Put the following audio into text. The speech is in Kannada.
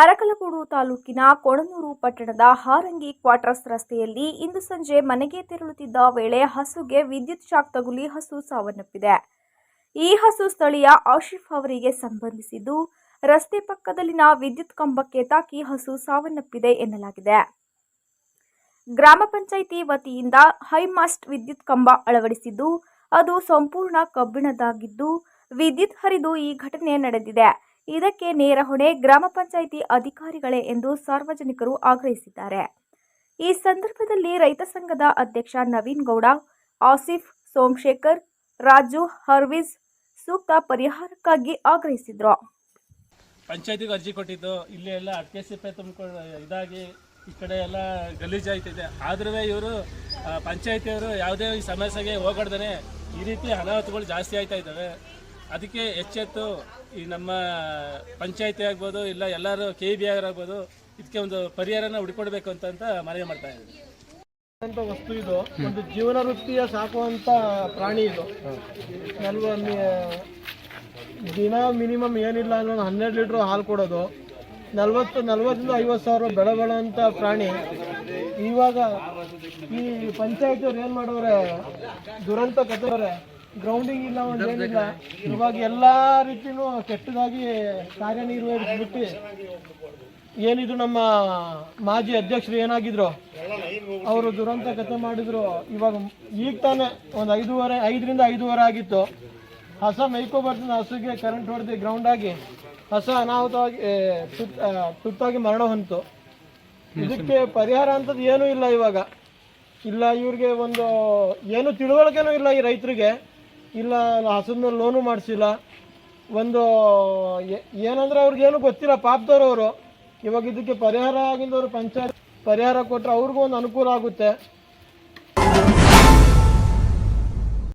ಅರಕಲಗೂಡು ತಾಲೂಕಿನ ಕೊಣನೂರು ಪಟ್ಟಣದ ಹಾರಂಗಿ ಕ್ವಾರ್ಟರ್ಸ್ ರಸ್ತೆಯಲ್ಲಿ ಇಂದು ಸಂಜೆ ಮನೆಗೆ ತೆರಳುತ್ತಿದ್ದ ವೇಳೆ ಹಸುಗೆ ವಿದ್ಯುತ್ ಶಾಕ್ ತಗುಲಿ ಹಸು ಸಾವನ್ನಪ್ಪಿದೆ. ಈ ಹಸು ಸ್ಥಳೀಯ ಆಶಿಫ್ ಅವರಿಗೆ ಸಂಬಂಧಿಸಿದ್ದು, ರಸ್ತೆ ಪಕ್ಕದಲ್ಲಿನ ವಿದ್ಯುತ್ ಕಂಬಕ್ಕೆ ತಾಕಿ ಹಸು ಸಾವನ್ನಪ್ಪಿದೆ ಎನ್ನಲಾಗಿದೆ. ಗ್ರಾಮ ಪಂಚಾಯಿತಿ ವತಿಯಿಂದ ಹೈಮಾಸ್ಟ್ ವಿದ್ಯುತ್ ಕಂಬ ಅಳವಡಿಸಿದ್ದು, ಅದು ಸಂಪೂರ್ಣ ಕಬ್ಬಿಣದಾಗಿದ್ದು ವಿದ್ಯುತ್ ಹರಿದು ಈ ಘಟನೆ ನಡೆದಿದೆ. ಇದಕ್ಕೆ ನೇರ ಹೊಣೆ ಗ್ರಾಮ ಪಂಚಾಯಿತಿ ಅಧಿಕಾರಿಗಳೇ ಎಂದು ಸಾರ್ವಜನಿಕರು ಆಗ್ರಹಿಸಿದ್ದಾರೆ. ಈ ಸಂದರ್ಭದಲ್ಲಿ ರೈತ ಸಂಘದ ಅಧ್ಯಕ್ಷ ನವೀನ್ ಗೌಡ, ಆಸಿಫ್ ಸೋಮಶೇಖರ್, ರಾಜು ಹರ್ವಿಸ್ ಸೂಕ್ತ ಪರಿಹಾರಕ್ಕಾಗಿ ಆಗ್ರಹಿಸಿದ್ರು. ಪಂಚಾಯತಿಗೆ ಅರ್ಜಿ ಕೊಟ್ಟಿದ್ದು, ಇಲ್ಲಿ ಎಲ್ಲ ಅಡಿಕೆ ಸಿಪ್ಪೆ ತುಂಬಿಕೊಂಡು ಇದಾಗಿ ಈ ಕಡೆ ಎಲ್ಲ ಗಲೀಜಾಯ್ತಿದೆ ಆದ್ರೂ ಇವರು ಪಂಚಾಯತಿಯವರು ಯಾವುದೇ ಈ ಸಮಸ್ಯೆಗೆ ಹೋಗಾಡ್ದೇ ಈ ರೀತಿ ಅನಾಹುತಗಳು ಜಾಸ್ತಿ ಆಯ್ತಾ ಇದ್ದಾವೆ. ಅದಕ್ಕೆ ಎಚ್ಚೆತ್ತು ಈ ನಮ್ಮ ಪಂಚಾಯತಿ ಆಗ್ಬೋದು, ಇಲ್ಲ ಎಲ್ಲರೂ ಕೆ ಬಿ ಆರ್ ಆಗ್ಬೋದು, ಇದಕ್ಕೆ ಒಂದು ಪರಿಹಾರನ ಹುಡುಕೊಡ್ಬೇಕು ಅಂತ ಮನವಿ ಮಾಡ್ತಾ ಇದ್ದೀನಿ. ಅಂತ ವಸ್ತು ಇದು? ಒಂದು ಜೀವನ ವೃತ್ತಿಯ ಸಾಕುವಂತ ಪ್ರಾಣಿ ಇದು. ದಿನ ಮಿನಿಮಮ್ ಏನಿಲ್ಲ ಅಂದ್ರೆ ಹನ್ನೆರಡು ಲೀಟ್ರ್ ಹಾಲು ಕೊಡೋದು. ನಲ್ವತ್ತು, ನಲ್ವತ್ತರಿಂದ ಐವತ್ತು ಸಾವಿರ ಬೆಳೆ ಪ್ರಾಣಿ. ಇವಾಗ ಈ ಪಂಚಾಯತಿಯವ್ರು ಏನು ಮಾಡೋರೆ? ದುರಂತ ಕಥೆಯವ್ರೆ ಗ್ರೌಂಡಿಂಗ್ ಇಲ್ಲ ಒಂದೇನಿಲ್ಲ ಇವಾಗ ಎಲ್ಲ ರೀತಿನೂ ಕೆಟ್ಟದಾಗಿ ಕಾರ್ಯನಿರ್ವಹಿಸ್ಬಿಟ್ಟು ಏನಿದು ನಮ್ಮ ಮಾಜಿ ಅಧ್ಯಕ್ಷರು ಏನಾಗಿದ್ರು? ಅವರು ದುರಂತ ಕಥೆ ಮಾಡಿದ್ರು. ಇವಾಗ ಈಗ ತಾನೇ ಒಂದು ಐದೂವರೆ ಐದರಿಂದ ಐದೂವರೆ ಆಗಿತ್ತು. ಹಸ ಮೈಕೋ ಬರ್ತದೆ ಹಸುಗೆ ಕರೆಂಟ್ ಹೊಡೆದು ಗ್ರೌಂಡ್ ಆಗಿ ಹಸ ಅನಾಹುತವಾಗಿ ತುತ್ತಾಗಿ ಮರಣ ಹೊಂತು ಇದಕ್ಕೆ ಪರಿಹಾರ ಅಂತದ್ದು ಏನೂ ಇಲ್ಲ ಇವಾಗ. ಇಲ್ಲ ಇವ್ರಿಗೆ ಒಂದು ಏನು ತಿಳುವಳಿಕೆನೂ ಇಲ್ಲ ಈ ರೈತರಿಗೆ. ಇಲ್ಲ ಮೇಲೆ ಲೋನು ಮಾಡಿಸಿಲ್ಲ. ಒಂದು ಏನಂದರೆ ಅವ್ರಿಗೇನು ಗೊತ್ತಿಲ್ಲ ಪಾಪದವ್ರವರು ಇವಾಗ ಇದಕ್ಕೆ ಪರಿಹಾರ ಆಗಿದ್ದವರು ಪಂಚಾಯತ್, ಪರಿಹಾರ ಕೊಟ್ಟರೆ ಅವ್ರಿಗೂ ಒಂದು ಅನುಕೂಲ ಆಗುತ್ತೆ.